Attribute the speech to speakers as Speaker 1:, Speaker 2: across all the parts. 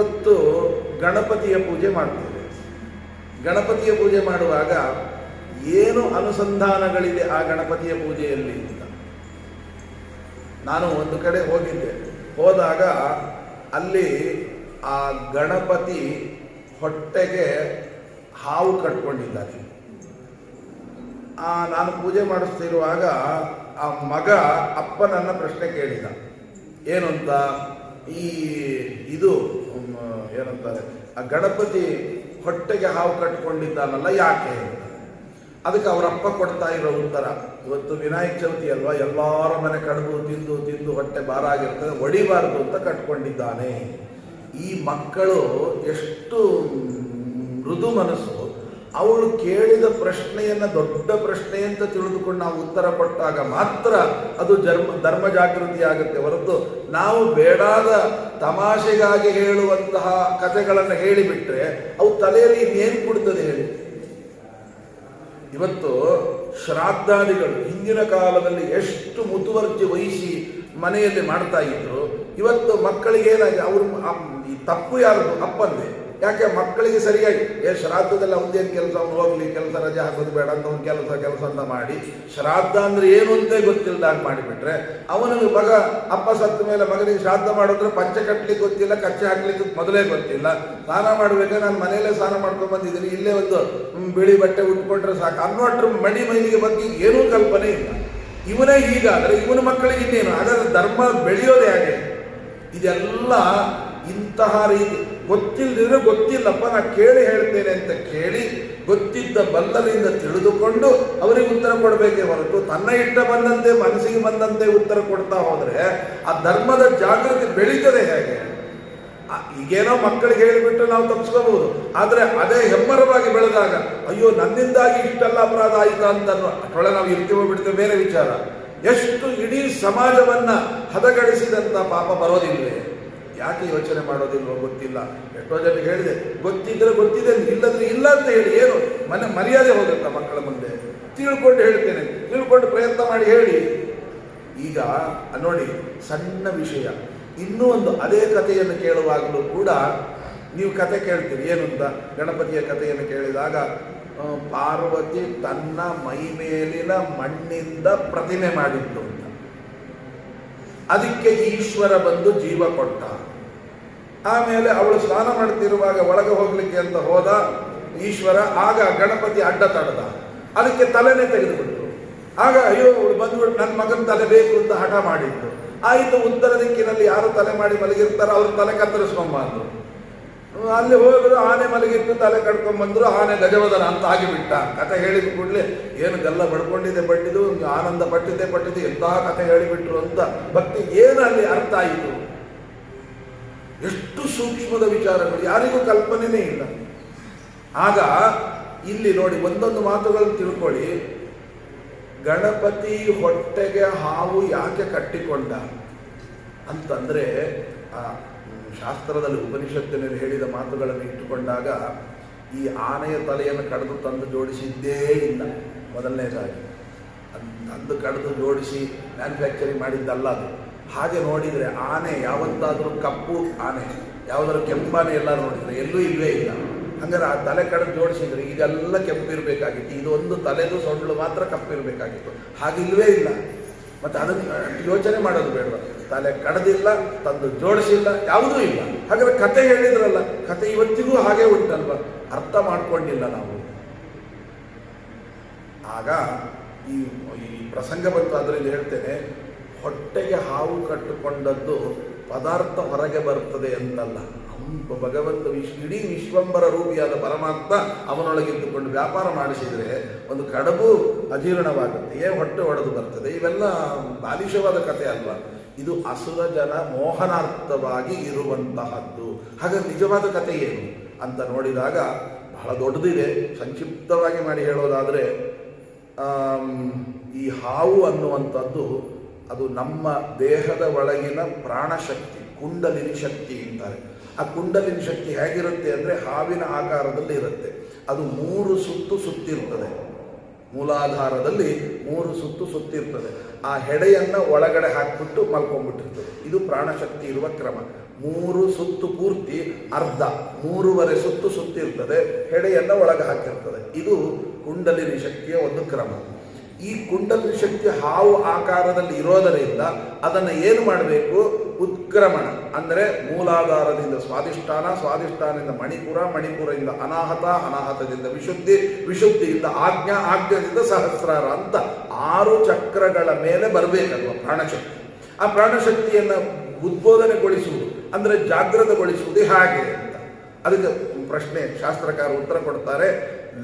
Speaker 1: ಇವತ್ತು ಗಣಪತಿಯ ಪೂಜೆ ಮಾಡ್ತೇವೆ. ಗಣಪತಿಯ ಪೂಜೆ ಮಾಡುವಾಗ ಏನು ಅನುಸಂಧಾನಗಳಿದೆ ಆ ಗಣಪತಿಯ ಪೂಜೆಯಲ್ಲಿ ಅಂತ? ನಾನು ಒಂದು ಕಡೆ ಹೋಗಿದ್ದೆ. ಹೋದಾಗ ಅಲ್ಲಿ ಆ ಗಣಪತಿ ಹೊಟ್ಟೆಗೆ ಹಾವು ಕಟ್ಕೊಂಡಿದ್ದಾನೆ. ಆ, ನಾನು ಪೂಜೆ ಮಾಡಿಸ್ತಿರುವಾಗ ಆ ಮಗ ಅಪ್ಪನನ್ನ ಪ್ರಶ್ನೆ ಕೇಳಿದ. ಏನು ಅಂತ ಈ, ಇದು ಏನಂತಾರೆ? ಆ ಗಣಪತಿ ಹೊಟ್ಟೆಗೆ ಹಾವು ಕಟ್ಕೊಂಡಿದ್ದಾನಲ್ಲ ಯಾಕೆ ಅದಕ್ಕೆ ಅವರಪ್ಪ ಕೊಡ್ತಾ ಇರೋ ಉತ್ತರ, ಇವತ್ತು ವಿನಾಯಕ ಚೌತಿ ಅಲ್ವಾ? ಎಲ್ಲರ ಮನೆ ಕಡುಬು ತಿಂದು ತಿಂದು ಹೊಟ್ಟೆ ಭಾರ ಆಗಿರ್ತದೆ, ಹೊಡಿಬಾರ್ದು ಅಂತ ಕಟ್ಕೊಂಡಿದ್ದಾನೆ. ಈ ಮಕ್ಕಳು ಎಷ್ಟು ಮೃದು ಮನಸ್ಸು. ಅವಳು ಕೇಳಿದ ಪ್ರಶ್ನೆಯನ್ನ ದೊಡ್ಡ ಪ್ರಶ್ನೆ ಅಂತ ತಿಳಿದುಕೊಂಡು ನಾವು ಉತ್ತರ ಕೊಟ್ಟಾಗ ಮಾತ್ರ ಅದು ಜರ್ಮ, ಧರ್ಮ ಜಾಗೃತಿ ಆಗುತ್ತೆ ಹೊರತು ನಾವು ಬೇಡಾದ ತಮಾಷೆಗಾಗಿ ಹೇಳುವಂತಹ ಕಥೆಗಳನ್ನು ಹೇಳಿಬಿಟ್ರೆ ಅವು ತಲೆಯಲ್ಲಿ ಇನ್ನೇನು ಕೊಡ್ತದೆ ಹೇಳಿ? ಇವತ್ತು ಶ್ರಾದ್ದಾದಿಗಳು ಹಿಂದಿನ ಕಾಲದಲ್ಲಿ ಎಷ್ಟು ಮುತುವರ್ಜಿ ವಹಿಸಿ ಮನೆಯಲ್ಲಿ ಮಾಡ್ತಾ ಇದ್ರು, ಇವತ್ತು ಮಕ್ಕಳಿಗೆ ಏನಾಗಿದೆ ಅವರು ತಪ್ಪು ಯಾರು ಅಪ್ಪಂದೆ. ಯಾಕೆ ಮಕ್ಕಳಿಗೆ ಸರಿಯಾಗಿ? ಏ, ಶ್ರಾದ್ದದಲ್ಲಿ ಅವನೇನು ಕೆಲಸ, ಅವ್ನು ಹೋಗ್ಲಿ, ಕೆಲಸ ರಜೆ ಹಾಕೋದು ಬೇಡ ಅಂತ ಅವ್ನು ಕೆಲಸ ಕೆಲಸ ಅಂತ ಮಾಡಿ, ಶ್ರಾದ್ದ ಅಂದ್ರೆ ಏನು ಅಂತ ಗೊತ್ತಿಲ್ಲದಾಗ ಮಾಡಿಬಿಟ್ರೆ, ಅವನಿಗೆ ಮಗ, ಅಪ್ಪ ಸತ್ತ ಮೇಲೆ ಮಗನಿಗೆ ಶ್ರಾದ್ದ ಮಾಡಿದ್ರೆ ಪಂಚೆ ಕಟ್ಟಲಿಕ್ಕೆ ಗೊತ್ತಿಲ್ಲ, ಕಚ್ಚೆ ಹಾಕ್ಲಿಕ್ಕೆ ಮೊದಲೇ ಗೊತ್ತಿಲ್ಲ. ಸ್ನಾನ ಮಾಡ್ಬೇಕಾದ್ರೆ ನಾನು ಮನೆಯಲ್ಲೇ ಸ್ನಾನ ಮಾಡ್ಕೊಂಡು ಬಂದಿದ್ದೀನಿ, ಇಲ್ಲೇ ಒಂದು ಬಿಳಿ ಬಟ್ಟೆ ಉಟ್ಕೊಂಡ್ರೆ ಸಾಕು. ಅನ್ನೋಟ್ರ ಮಡಿ ಮೈಲಿಗೆ ಬಗ್ಗೆ ಏನೂ ಕಲ್ಪನೆ ಇಲ್ಲ. ಇವನೇ ಹೀಗಾದ್ರೆ ಇವನ ಮಕ್ಕಳಿಗೆ ಇನ್ನೇನು? ಹಾಗಾದ್ರೆ ಧರ್ಮ ಬೆಳೆಯೋದೇ ಹಾಗೆ. ಇದೆಲ್ಲ ಇಂತಹ ರೀತಿ. ಗೊತ್ತಿಲ್ಲದಿದ್ರೆ ಗೊತ್ತಿಲ್ಲಪ್ಪ, ನಾ ಕೇಳಿ ಹೇಳ್ತೇನೆ ಅಂತ ಕೇಳಿ ಗೊತ್ತಿದ್ದ ಬಲ್ಲರಿಂದ ತಿಳಿದುಕೊಂಡು ಅವರಿಗೆ ಉತ್ತರ ಕೊಡಬೇಕೇ ಹೊರತು ತನ್ನ ಇಟ್ಟ ಬಂದಂತೆ, ಮನಸ್ಸಿಗೆ ಬಂದಂತೆ ಉತ್ತರ ಕೊಡ್ತಾ ಹೋದರೆ ಆ ಧರ್ಮದ ಜಾಗೃತಿ ಬೆಳೀತದೆ ಹೇಗೆ? ಈಗೇನೋ ಮಕ್ಕಳಿಗೆ ಹೇಳಿಬಿಟ್ಟು ನಾವು ತಪ್ಪಿಸ್ಕೋಬಹುದು ಆದರೆ ಅದೇ ಹೆಮ್ಮರವಾಗಿ ಬೆಳೆದಾಗ, ಅಯ್ಯೋ, ನನ್ನಿಂದಾಗಿ ಇಷ್ಟೆಲ್ಲ ಅಪರಾಧ ಆಯಿತಾ ಅಂತ ಅಷ್ಟೊಳಗೆ ನಾವು ಇರ್ತೀವೋ ಹೋಗ್ಬಿಡ್ತೇವೆ ಬೇರೆ ವಿಚಾರ. ಎಷ್ಟು ಇಡೀ ಸಮಾಜವನ್ನ ಹದಗಡಿಸಿದಂತ ಪಾಪ ಬರೋದಿಲ್ವೇ? ಯಾಕೆ ಯೋಚನೆ ಮಾಡೋದಿಲ್ವೋ ಗೊತ್ತಿಲ್ಲ. ಎಷ್ಟೋ ಜನಕ್ಕೆ ಹೇಳಿದೆ, ಗೊತ್ತಿದ್ರೆ ಗೊತ್ತಿದೆ, ಇಲ್ಲದ್ರೆ ಇಲ್ಲ ಅಂತ ಹೇಳಿ. ಏನು? ಮನೆ, ಮರ್ಯಾದೆ ಹೋಗುತ್ತಾ ಮಕ್ಕಳ ಮುಂದೆ. ತಿಳ್ಕೊಂಡು ಹೇಳ್ತೇನೆ. ತಿಳ್ಕೊಂಡು ಪ್ರಯತ್ನ ಮಾಡಿ ಹೇಳಿ. ಈಗ ನೋಡಿ, ಸಣ್ಣ ವಿಷಯ. ಇನ್ನೂ ಒಂದು ಅದೇ ಕಥೆಯನ್ನು ಕೇಳುವಾಗಲೂ ಕೂಡ ನೀವು ಕತೆ ಕೇಳ್ತೀರಿ. ಏನು ಅಂತ ಗಣಪತಿಯ ಕಥೆಯನ್ನು ಕೇಳಿದಾಗ ಪಾರ್ವತಿ ತನ್ನ ಮೈ ಮೇಲಿನ ಮಣ್ಣಿಂದ ಪ್ರತಿಮೆ ಮಾಡಿದ್ದು ಅಂತ. ಅದಕ್ಕೆ ಈಶ್ವರ ಬಂದು ಜೀವ ಕೊಟ್ಟ. ಆಮೇಲೆ ಅವಳು ಸ್ನಾನ ಮಾಡ್ತಿರುವಾಗ ಒಳಗೆ ಹೋಗ್ಲಿಕ್ಕೆ ಅಂತ ಹೋದ ಈಶ್ವರ, ಆಗ ಗಣಪತಿ ಅಡ್ಡ ತಡೆದ. ಅದಕ್ಕೆ ತಲೆನೇ ತೆಗೆದುಬಿಟ್ರು. ಆಗ ಅಯ್ಯೋ, ಅವಳು ಬಂದ್ಬಿಟ್ಟು ನನ್ನ ಮಗನ ತಲೆ ಬೇಕು ಅಂತ ಹಠ ಮಾಡಿದ್ದು. ಆಯಿತು, ಉತ್ತರ ದಿಕ್ಕಿನಲ್ಲಿ ಯಾರು ತಲೆ ಮಾಡಿ ಮಲಗಿರ್ತಾರೋ ಅವ್ರ ತಲೆ ಕತ್ತರಿಸ್ಕೊಂಬಂದ್ರು. ಅಲ್ಲಿ ಹೋಗಿದ್ರು ಆನೆ ಮಲಗಿತ್ತು, ತಲೆ ಕಡ್ಕೊಂಡ್ಬಂದ್ರು ಆನೆ ಗಜವದನ ಅಂತ ಆಗಿಬಿಟ್ಟ. ಕತೆ ಹೇಳಿದ ಕೂಡಲೇ, ಏನು ಗಲ್ಲ ಬಡ್ಕೊಂಡಿದೆ ಬಡ್ಡಿದು ಆನಂದ ಪಟ್ಟಿದೆ ಪಟ್ಟಿದೆ ಎಂತಹ ಕತೆ ಹೇಳಿಬಿಟ್ರು ಅಂತ ಭಕ್ತಿ ಏನು ಅಲ್ಲಿ ಅರ್ಥ ಆಯಿತು. ಎಷ್ಟು ಸೂಕ್ಷ್ಮದ ವಿಚಾರಗಳು, ಯಾರಿಗೂ ಕಲ್ಪನೆನೇ ಇಲ್ಲ. ಆಗ ಇಲ್ಲಿ ನೋಡಿ, ಒಂದೊಂದು ಮಾತುಗಳನ್ನು ತಿಳ್ಕೊಳ್ಳಿ. ಗಣಪತಿ ಹೊಟ್ಟೆಗೆ ಹಾವು ಯಾಕೆ ಕಟ್ಟಿಕೊಂಡ ಅಂತಂದ್ರೆ, ಆ, ಶಾಸ್ತ್ರದಲ್ಲಿ ಉಪನಿಷತ್ತಿನಲ್ಲಿ ಹೇಳಿದ ಮಾತುಗಳನ್ನು ಇಟ್ಟುಕೊಂಡಾಗ ಈ ಆನೆಯ ತಲೆಯನ್ನು ಕಡಿದು ತಂದು ಜೋಡಿಸಿದ್ದೇ ಇಲ್ಲ. ಮೊದಲನೇದಾಗಿ. ಅದು ತಂದು ಕಡಿದು ಜೋಡಿಸಿ ಮ್ಯಾನುಫ್ಯಾಕ್ಚರಿಂಗ್ ಮಾಡಿದ್ದಲ್ಲ ಅದು. ಹಾಗೆ ನೋಡಿದರೆ ಆನೆ ಯಾವತ್ತಾದರೂ ಕಪ್ಪು ಆನೆ, ಯಾವುದಾದ್ರು ಕೆಂಪಾನೆ ಎಲ್ಲ ನೋಡಿದರೆ ಎಲ್ಲೂ ಇಲ್ಲವೇ ಇಲ್ಲ. ಹಂಗಾರೆ ಆ ತಲೆ ಕಡೆ ಜೋಡಿಸಿದ್ರೆ ಇದೆಲ್ಲ ಕೆಂಪಿರಬೇಕಾಗಿತ್ತು ಇದೊಂದು ತಲೆದು ಸೊಂಡ್ಲು ಮಾತ್ರ ಕಪ್ಪಿರಬೇಕಾಗಿತ್ತು ಇಲ್ಲವೇ ಇಲ್ಲ. ಮತ್ತು ಅದನ್ನು ಯೋಚನೆ ಮಾಡೋದು ಬೇಡ ತಲೆ ಕಡದಿಲ್ಲ, ತಂದು ಜೋಡಿಸಿಲ್ಲ, ಯಾವುದೂ ಇಲ್ಲ. ಹಾಗಾದ್ರೆ ಕತೆ ಹೇಳಿದ್ರಲ್ಲ, ಕತೆ ಇವತ್ತಿಗೂ ಹಾಗೆ ಉಂಟಲ್ವ? ಅರ್ಥ ಮಾಡ್ಕೊಂಡಿಲ್ಲ ನಾವು. ಆಗ ಈ ಪ್ರಸಂಗ ಬಂತು ಅದರಿಂದ ಹೇಳ್ತೇನೆ ಹೊಟ್ಟೆಗೆ ಹಾವು ಕಟ್ಟಿಕೊಂಡದ್ದು ಪದಾರ್ಥ ಹೊರಗೆ ಬರ್ತದೆ ಅಂತಲ್ಲ. ಭಗವಂತ ವಿಶ್ ಇಡೀ ವಿಶ್ವಂಬರ ರೂಪಿಯಾದ ಪರಮಾತ್ಮ ಅವನೊಳಗಿದ್ದುಕೊಂಡು ವ್ಯಾಪಾರ ಮಾಡಿಸಿದರೆ ಒಂದು ಕಡಬು ಅಜೀರ್ಣವಾಗುತ್ತೆ. ಏ ಹೊಟ್ಟೆ ಒಡೆದು ಬರ್ತದೆ. ಇವೆಲ್ಲ ಬಾಲಿಶವಾದ ಕಥೆ ಅಲ್ವಾ? ಇದು ಅಸುರ ಜನ ಮೋಹನಾರ್ಥವಾಗಿ ಇರುವಂತಹದ್ದು. ಹಾಗಾಗಿ ನಿಜವಾದ ಕಥೆ ಏನು? ಅಂತ ನೋಡಿದಾಗ ಬಹಳ ದೊಡ್ಡದಿದೆ. ಸಂಕ್ಷಿಪ್ತವಾಗಿ ಮಾಡಿ ಹೇಳೋದಾದರೆ ಈ ಹಾವು ಅನ್ನುವಂಥದ್ದು ಅದು ನಮ್ಮ ದೇಹದ ಒಳಗಿನ ಪ್ರಾಣಶಕ್ತಿ, ಕುಂಡಲಿನಿ ಶಕ್ತಿ ಅಂತಾರೆ. ಆ ಕುಂಡಲಿನಿ ಶಕ್ತಿ ಹೇಗಿರುತ್ತೆ ಅಂದರೆ ಹಾವಿನ ಆಕಾರದಲ್ಲಿ ಇರುತ್ತೆ. ಅದು ಮೂರು ಸುತ್ತು ಸುತ್ತಿರ್ತದೆ. ಮೂಲಾಧಾರದಲ್ಲಿ ಮೂರು ಸುತ್ತು ಸುತ್ತಿರ್ತದೆ. ಆ ಹೆಡೆಯನ್ನು ಒಳಗಡೆ ಹಾಕ್ಬಿಟ್ಟು ಮಲ್ಕೊಂಡ್ಬಿಟ್ಟಿರ್ತದೆ. ಇದು ಪ್ರಾಣಶಕ್ತಿ ಇರುವ ಕ್ರಮ. ಮೂರು ಸುತ್ತು ಪೂರ್ತಿ ಅರ್ಧ, ಮೂರುವರೆ ಸುತ್ತು ಸುತ್ತಿರ್ತದೆ, ಹೆಡೆಯನ್ನು ಒಳಗೆ ಹಾಕಿರ್ತದೆ. ಇದು ಕುಂಡಲಿನಿ ಶಕ್ತಿಯ ಒಂದು ಕ್ರಮ. ಈ ಕುಂಡಲಿನಿ ಶಕ್ತಿ ಹಾವು ಆಕಾರದಲ್ಲಿ ಇರೋದರಿಂದ ಅದನ್ನು ಏನು ಮಾಡಬೇಕು? ಉತ್ಕ್ರಮಣ ಅಂದರೆ ಮೂಲಾಧಾರದಿಂದ ಸ್ವಾದಿಷ್ಠಾನ ಸ್ವಾಧಿಷ್ಠಾನದಿಂದ ಮಣಿಪುರ, ಮಣಿಪುರದಿಂದ ಅನಾಹತ, ಅನಾಹತದಿಂದ ವಿಶುದ್ಧಿ, ವಿಶುದ್ಧಿಯಿಂದ ಆಜ್ಞಾ, ಆಜ್ಞದಿಂದ ಸಹಸ್ರಾರ ಅಂತ ಆರು ಚಕ್ರಗಳ ಮೇಲೆ ಬರಬೇಕಲ್ವ ಪ್ರಾಣಶಕ್ತಿ. ಆ ಪ್ರಾಣಶಕ್ತಿಯನ್ನು ಉದ್ಬೋಧನೆಗೊಳಿಸುವುದು, ಅಂದರೆ ಜಾಗೃತಗೊಳಿಸುವುದು ಹೇಗೆ ಅಂತ. ಅದಕ್ಕೆ ಪ್ರಶ್ನೆ, ಶಾಸ್ತ್ರಕಾರ ಉತ್ತರ ಕೊಡ್ತಾರೆ.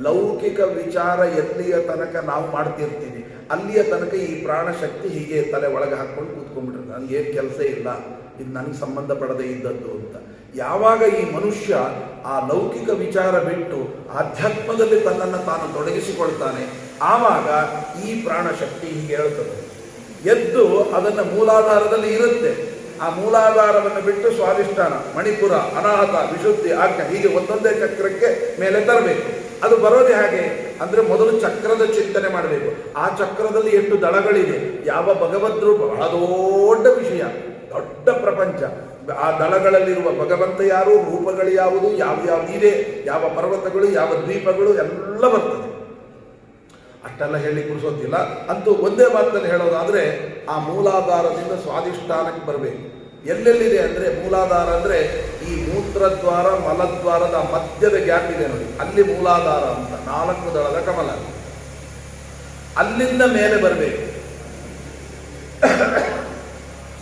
Speaker 1: ಲೌಕಿಕ ವಿಚಾರ ಎಲ್ಲಿಯ ತನಕ ನಾವು ಮಾಡ್ತಿರ್ತೀವಿ, ಅಲ್ಲಿಯ ತನಕ ಈ ಪ್ರಾಣ ಶಕ್ತಿ ಹೀಗೆ ತಲೆ ಒಳಗೆ ಹಾಕ್ಕೊಂಡು ಕೂತ್ಕೊಂಡ್ಬಿಟ್ಟಿರ್ತಾರೆ ನನಗೆ ಏನು ಕೆಲಸ ಇಲ್ಲ, ಇದು ನನಗೆ ಸಂಬಂಧಪಡದೇ ಇದ್ದದ್ದು ಅಂತ. ಯಾವಾಗ ಈ ಮನುಷ್ಯ ಆ ಲೌಕಿಕ ವಿಚಾರ ಬಿಟ್ಟು ಆಧ್ಯಾತ್ಮದಲ್ಲಿ ತನ್ನನ್ನು ತಾನು ತೊಡಗಿಸಿಕೊಳ್ತಾನೆ, ಆವಾಗ ಈ ಪ್ರಾಣಶಕ್ತಿ ಹೀಗೆ ಹೇಳ್ತದೆ. ಎದ್ದು ಅದನ್ನು ಮೂಲಾಧಾರದಲ್ಲಿ ಇರುತ್ತೆ. ಆ ಮೂಲಾಧಾರವನ್ನು ಬಿಟ್ಟು ಸ್ವಾಧಿಷ್ಠಾನ, ಮಣಿಪುರ, ಅನಾಹತ, ವಿಶುದ್ಧಿ, ಆಜ್ಞೆ ಹೀಗೆ ಒಂದೊಂದೇ ಚಕ್ರಕ್ಕೆ ಮೇಲೆ ತರಬೇಕು. ಅದು ಬರೋದೇ ಹಾಗೆ. ಅಂದ್ರೆ ಮೊದಲು ಚಕ್ರದ ಚಿಂತನೆ ಮಾಡಬೇಕು. ಆ ಚಕ್ರದಲ್ಲಿ ಎಷ್ಟು ದಳಗಳಿದೆ? ಯಾವ ಭಗವದ್ರು ಬಹಳ ದೊಡ್ಡ ವಿಷಯ. ದೊಡ್ಡ ಪ್ರಪಂಚ. ಆ ದಳಗಳಲ್ಲಿರುವ ಭಗವಂತ ಯಾರು? ರೂಪಗಳು ಯಾವುದು? ಯಾವ ಯಾವ ಇದೆ ಯಾವ ಪರ್ವತಗಳು? ಯಾವ ದ್ವೀಪಗಳು? ಎಲ್ಲ ಬರ್ತದೆ. ಅಷ್ಟೆಲ್ಲ ಹೇಳಿ ಕುಡಿಸೋದಿಲ್ಲ ಅಂತೂ ಒಂದೇ ಮಾತಲ್ಲಿ ಹೇಳೋದಾದ್ರೆ, ಆ ಮೂಲಾಧಾರದಿಂದ ಸ್ವಾಧಿಷ್ಠಾನಕ್ಕೆ ಬರಬೇಕು. ಎಲ್ಲೆಲ್ಲಿದೆ ಅಂದ್ರೆ, ಮೂಲಾಧಾರ ಅಂದ್ರೆ ಈ ಮೂತ್ರದ್ವಾರ, ಮಲದ್ವಾರದ ಮಧ್ಯದ ಗ್ಯಾಪ್ ಇದೆ ನೋಡಿ. ಅಲ್ಲಿ ಮೂಲಾಧಾರ ಅಂತ. ನಾಲ್ಕು ದಳದ ಕಮಲ. ಅಲ್ಲಿಂದ ಮೇಲೆ ಬರಬೇಕು.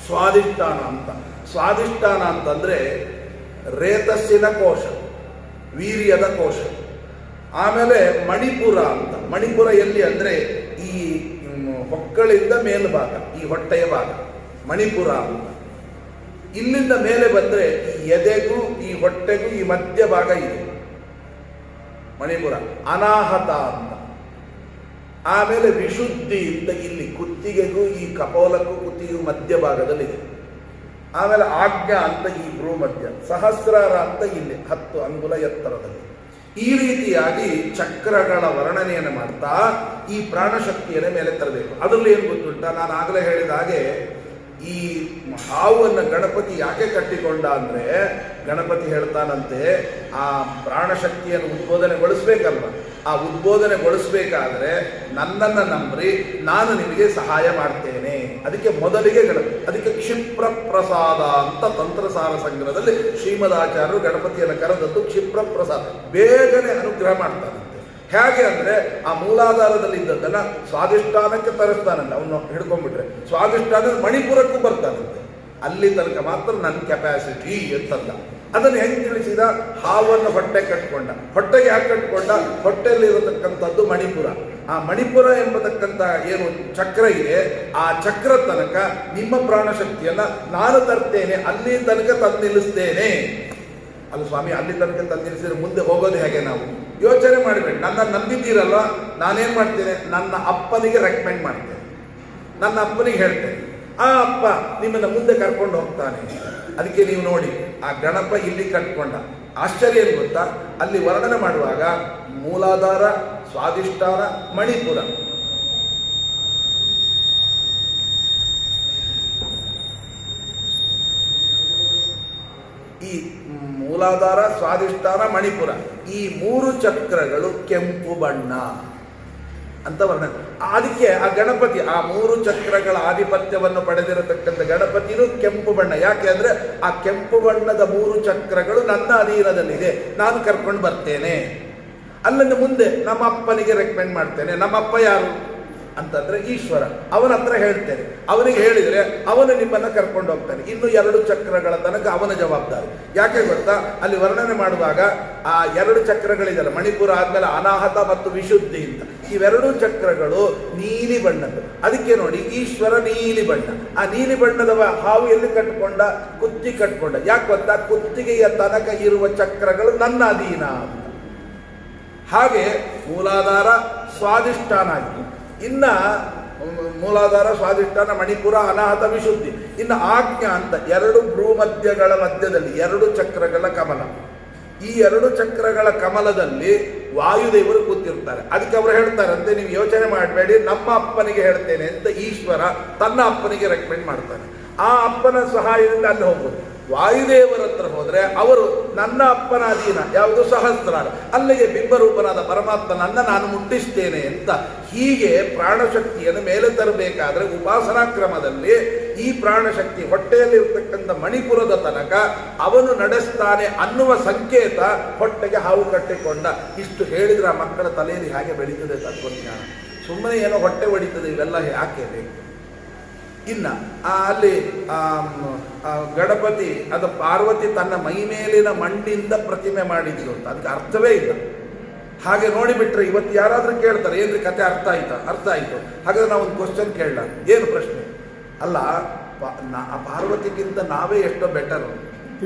Speaker 1: ಸ್ವಾದಿಷ್ಠಾನ ಅಂತ. ಸ್ವಾದಿಷ್ಠಾನ ಅಂತಂದ್ರೆ ರೇತಸ್ಸಿನ ಕೋಶ, ವೀರ್ಯದ ಕೋಶ. ಆಮೇಲೆ ಮಣಿಪುರ ಅಂತ. ಮಣಿಪುರ ಎಲ್ಲಿ ಅಂದ್ರೆ ಈ ಹೊಕ್ಕಳಿಂದ ಮೇಲ್ಭಾಗ, ಈ ಹೊಟ್ಟೆಯ ಭಾಗ. ಮಣಿಪುರ ಅಂತ. ಇಲ್ಲಿಂದ ಮೇಲೆ ಬಂದರೆ ಈ ಎದೆಗೂ, ಈ ಹೊಟ್ಟೆಗೂ ಈ ಮಧ್ಯ ಭಾಗ ಇದೆ. ಮಣಿಪುರ, ಅನಾಹತ ಅಂತ. ಆಮೇಲೆ ವಿಶುದ್ಧಿ ಅಂತ ಇಲ್ಲಿ ಕುತ್ತಿಗೆಗೂ, ಈ ಕಪೋಲಕ್ಕೂ ಕುತ್ತಿಗೆಗೂ ಮಧ್ಯ ಭಾಗದಲ್ಲಿದೆ. ಆಮೇಲೆ ಆಜ್ಞಾ ಅಂತ ಈ ಭ್ರೂ ಮಧ್ಯ, ಸಹಸ್ರಾರ ಅಂತ ಇಲ್ಲಿ ಹತ್ತು ಅಂಗುಲ ಎತ್ತರದಲ್ಲಿ. ಈ ರೀತಿಯಾಗಿ ಚಕ್ರಗಳ ವರ್ಣನೆಯನ್ನು ಮಾಡ್ತಾ ಈ ಪ್ರಾಣಶಕ್ತಿಯನ್ನು ಮೇಲೆ ತರಬೇಕು. ಅದರಲ್ಲಿ ಏನು ಗೊತ್ತುಂಟ? ನಾನು ಆಗಲೇ ಹೇಳಿದ ಹಾಗೆ ಈ ಹಾವನ್ನು ಗಣಪತಿ ಯಾಕೆ ಕಟ್ಟಿಕೊಂಡ ಅಂದರೆ ಗಣಪತಿ ಹೇಳ್ತಾನಂತೆ, ಆ ಪ್ರಾಣಶಕ್ತಿಯನ್ನು ಉದ್ಬೋಧನೆಗೊಳಿಸ್ಬೇಕಲ್ವ? ಆ ಉದ್ಬೋಧನೆಗೊಳಿಸ್ಬೇಕಾದ್ರೆ ನನ್ನನ್ನು ನಂಬ್ರಿ, ನಾನು ನಿಮಗೆ ಸಹಾಯ ಮಾಡ್ತೇನೆ. ಅದಕ್ಕೆ ಮೊದಲಿಗೆ ಗಣಪತಿ ಅದಕ್ಕೆ ಕ್ಷಿಪ್ರ ಪ್ರಸಾದ ಅಂತ ತಂತ್ರಸಾರ ಸಂಗ್ರಹದಲ್ಲಿ ಶ್ರೀಮದಾಚಾರ್ಯರು ಗಣಪತಿಯನ್ನು ಕರೆದದ್ದು ಕ್ಷಿಪ್ರ ಪ್ರಸಾದ ಬೇಗನೆ ಅನುಗ್ರಹ ಮಾಡ್ತಾರಂತೆ ಹೇಗೆ ಅಂದ್ರೆ ಆ ಮೂಲಾಧಾರದಲ್ಲಿ ಇದ್ದದ್ದನ್ನ ಸ್ವಾದಿಷ್ಠಾನಕ್ಕೆ ತರಿಸ್ತಾನಂತೆ. ಅವನು ಹಿಡ್ಕೊಂಡ್ಬಿಟ್ರೆ. ಸ್ವಾದಿಷ್ಠಾನ ಮಣಿಪುರಕ್ಕೂ ಬರ್ತಾನಂತೆ. ಅಲ್ಲಿ ತನಕ ಮಾತ್ರ ನನ್ನ ಕೆಪಾಸಿಟಿ ಅಂತಲ್ಲ ಅದನ್ನು ಹೆಂಗೆ ತಿಳಿಸಿದ? ಹಾವನ್ನು ಹೊಟ್ಟೆ ಕಟ್ಕೊಂಡ. ಹೊಟ್ಟೆಗೆ ಯಾಕೆ ಕಟ್ಕೊಂಡ? ಹೊಟ್ಟೆಯಲ್ಲಿ ಇರತಕ್ಕಂಥದ್ದು ಮಣಿಪುರ. ಆ ಮಣಿಪುರ ಎಂಬತಕ್ಕಂಥ ಏನು ಚಕ್ರ ಇದೆ, ಆ ಚಕ್ರ ತನಕ ನಿಮ್ಮ ಪ್ರಾಣಶಕ್ತಿಯನ್ನ ನಾನು ತರ್ತೇನೆ, ಅಲ್ಲಿ ತನಕ ತಂದು ನಿಲ್ಲಿಸ್ತೇನೆ ಸ್ವಾಮಿ, ಅಲ್ಲಿ ತನಕ ತಂದು ನಿಲ್ಲಿಸಿದ್ರೆ ಮುಂದೆ ಹೋಗೋದು ಹೇಗೆ ನಾವು? ಯೋಚನೆ ಮಾಡಬೇಡಿ. ನನ್ನ ನಂಬಿದ್ದೀರಲ್ವ? ನಾನೇನ್ ಮಾಡ್ತೇನೆ? ನನ್ನ ಅಪ್ಪನಿಗೆ ರೆಕಮೆಂಡ್ ಮಾಡ್ತೇನೆ. ನನ್ನ ಅಪ್ಪನಿಗೆ ಹೇಳ್ತೇನೆ. ಆ ಅಪ್ಪ ನಿಮ್ಮನ್ನ ಮುಂದೆ ಕರ್ಕೊಂಡು ಹೋಗ್ತಾನೆ. ಅದಕ್ಕೆ ನೀವು ನೋಡಿ, ಆ ಗಣಪ ಇಲ್ಲಿ ಕಟ್ಕೊಂಡ. ಆಶ್ಚರ್ಯ ಏನು ಗೊತ್ತಾ? ಅಲ್ಲಿ ವರ್ಣನೆ ಮಾಡುವಾಗ ಮೂಲಾಧಾರ ಸ್ವಾದಿಷ್ಠಾನ ಮಣಿಪುರ. ಮೂಲಾಧಾರ, ಸ್ವಾಧಿಷ್ಠಾನ, ಮಣಿಪುರ. ಈ ಮೂರು ಚಕ್ರಗಳು ಕೆಂಪು ಬಣ್ಣ ಅಂತ ವರ್ಣನೆ. ಅದಕ್ಕೆ ಆ ಗಣಪತಿ, ಆ ಮೂರು ಚಕ್ರಗಳ ಆಧಿಪತ್ಯವನ್ನು ಪಡೆದಿರತಕ್ಕಂಥ ಗಣಪತಿನೂ ಕೆಂಪು ಬಣ್ಣ. ಯಾಕೆ ಅಂದರೆ ಆ ಕೆಂಪು ಬಣ್ಣದ ಮೂರು ಚಕ್ರಗಳು ನನ್ನ ಅಧೀನದಲ್ಲಿದೆ. ನಾನು ಕರ್ಕೊಂಡು ಬರ್ತೇನೆ. ಅಲ್ಲಿಂದ ಮುಂದೆ ನಮ್ಮ ಅಪ್ಪನಿಗೆ ರೆಕಮೆಂಡ್ ಮಾಡ್ತೇನೆ. ನಮ್ಮ ಅಪ್ಪ ಯಾರು? ಅಂತಂದ್ರೆ ಈಶ್ವರ. ಅವನ ಹತ್ರ ಹೇಳ್ತೇನೆ. ಅವನಿಗೆ ಹೇಳಿದ್ರೆ ಅವನು ನಿಮ್ಮನ್ನ ಕರ್ಕೊಂಡು ಹೋಗ್ತಾನೆ. ಇನ್ನು ಎರಡು ಚಕ್ರಗಳ ತನಕ ಅವನ ಜವಾಬ್ದಾರಿ. ಯಾಕೆ ಗೊತ್ತಾ? ಅಲ್ಲಿ ವರ್ಣನೆ ಮಾಡುವಾಗ ಆ ಎರಡು ಚಕ್ರಗಳಿದೆಯಲ್ಲ ಮಣಿಪುರ ಆದ್ಮೇಲೆ ಅನಾಹತ ಮತ್ತು ವಿಶುದ್ಧಿ ಅಂತ. ಇವೆರಡೂ ಚಕ್ರಗಳು ನೀಲಿ ಬಣ್ಣದ್ದು. ಅದಕ್ಕೆ ನೋಡಿ, ಈಶ್ವರ ನೀಲಿ ಬಣ್ಣ. ಆ ನೀಲಿ ಬಣ್ಣದ ವ- ಹಾವು ಎಲ್ಲಿ ಕಟ್ಕೊಂಡ? ಕುತ್ತಿ ಕಟ್ಕೊಂಡ. ಯಾಕೆ ಗೊತ್ತಾ? ಕುತ್ತಿಗೆಯ ತನಕ ಇರುವ ಚಕ್ರಗಳು ನನ್ನ ಅಧೀನ ಹಾಗೆ ಮೂಲಾಧಾರ ಸ್ವಾದಿಷ್ಠಾನ ಆಗಿ ಇನ್ನ ಮೂಲಾಧಾರ ಸ್ವಾಧಿಷ್ಠಾನ ಮಣಿಪುರ ಅನಾಹತ ವಿಶುದ್ಧಿ. ಇನ್ನು ಆಜ್ಞಾ ಅಂತ ಎರಡು ಭ್ರೂಮಧ್ಯಗಳ ಮಧ್ಯದಲ್ಲಿ, ಎರಡು ಚಕ್ರಗಳ ಕಮಲ. ಈ ಎರಡು ಚಕ್ರಗಳ ಕಮಲದಲ್ಲಿ ವಾಯುದೇವರು ಕೂತಿರ್ತಾರೆ. ಅದಕ್ಕೆ ಅವರು ಹೇಳ್ತಾರೆ ಅಂತೆ ನೀವು ಯೋಚನೆ ಮಾಡಬೇಡಿ, ನಮ್ಮ ಅಪ್ಪನಿಗೆ ಹೇಳ್ತೇನೆ ಅಂತ ಈಶ್ವರ ತನ್ನ ಅಪ್ಪನಿಗೆ ರೆಕಮೆಂಡ್ ಮಾಡ್ತಾನೆ. ಆ ಅಪ್ಪನ ಸಹಾಯದಿಂದ ಅಲ್ಲಿ ಹೋಗ್ಬೋದು. ವಾಯುದೇವರ ಹತ್ರ ಹೋದ್ರೆ ಅವರು ನನ್ನ ಅಪ್ಪನಾದೀನ, ಯಾವುದು ಸಹಸ್ರಾರ, ಅಲ್ಲಿಗೆ ಬಿಂಬರೂಪನಾದ ಪರಮಾತ್ಮನನ್ನ ನಾನು ಮುಟ್ಟಿಸ್ತೇನೆ ಅಂತ ಹೀಗೆ ಪ್ರಾಣಶಕ್ತಿಯನ್ನು ಮೇಲೆ ತರಬೇಕಾದ್ರೆ ಉಪಾಸನಾ ಕ್ರಮದಲ್ಲಿ ಈ ಪ್ರಾಣಶಕ್ತಿ ಹೊಟ್ಟೆಯಲ್ಲಿರ್ತಕ್ಕಂಥ ಮಣಿಪುರದ ತನಕ ಅವನು ನಡೆಸ್ತಾನೆ ಅನ್ನುವ ಸಂಕೇತ ಹೊಟ್ಟೆಗೆ ಹಾವು ಕಟ್ಟಿಕೊಂಡ. ಇಷ್ಟು ಹೇಳಿದ್ರೆ ಆ ಮಕ್ಕಳ ತಲೆಯಲ್ಲಿ ಹೇಗೆ ಬೆಳೀತದೆ ತತ್ವಜ್ಞಾನ. ಸುಮ್ಮನೆ ಏನೋ ಹೊಟ್ಟೆ ಹೊಡಿತದೆ, ಇವೆಲ್ಲ ಯಾಕೆ ಬೇಕು? ಇನ್ನ ಅಲ್ಲಿ ಗಣಪತಿ, ಅದು ಪಾರ್ವತಿ ತನ್ನ ಮೈ ಮೇಲಿನ ಮಣ್ಣಿಂದ ಪ್ರತಿಮೆ ಮಾಡಿದ್ಲು ಅಂತ. ಅದಕ್ಕೆ ಅರ್ಥವೇ ಇಲ್ಲ. ಹಾಗೆ ನೋಡಿಬಿಟ್ರೆ ಇವತ್ತು ಯಾರಾದರೂ ಕೇಳ್ತಾರೆ, ಏನ್ರಿ ಕತೆ ಅರ್ಥ ಆಯ್ತಾ? ಅರ್ಥ ಆಯ್ತು. ಹಾಗಾದ್ರೆ ನಾವು ಒಂದು ಕ್ವಶನ್ ಕೇಳಲ್ಲ ಏನು ಪ್ರಶ್ನೆ? ಅಲ್ಲ ಆ ಪಾರ್ವತಿಗಿಂತ ನಾವೇ ಎಷ್ಟೋ ಬೆಟರ್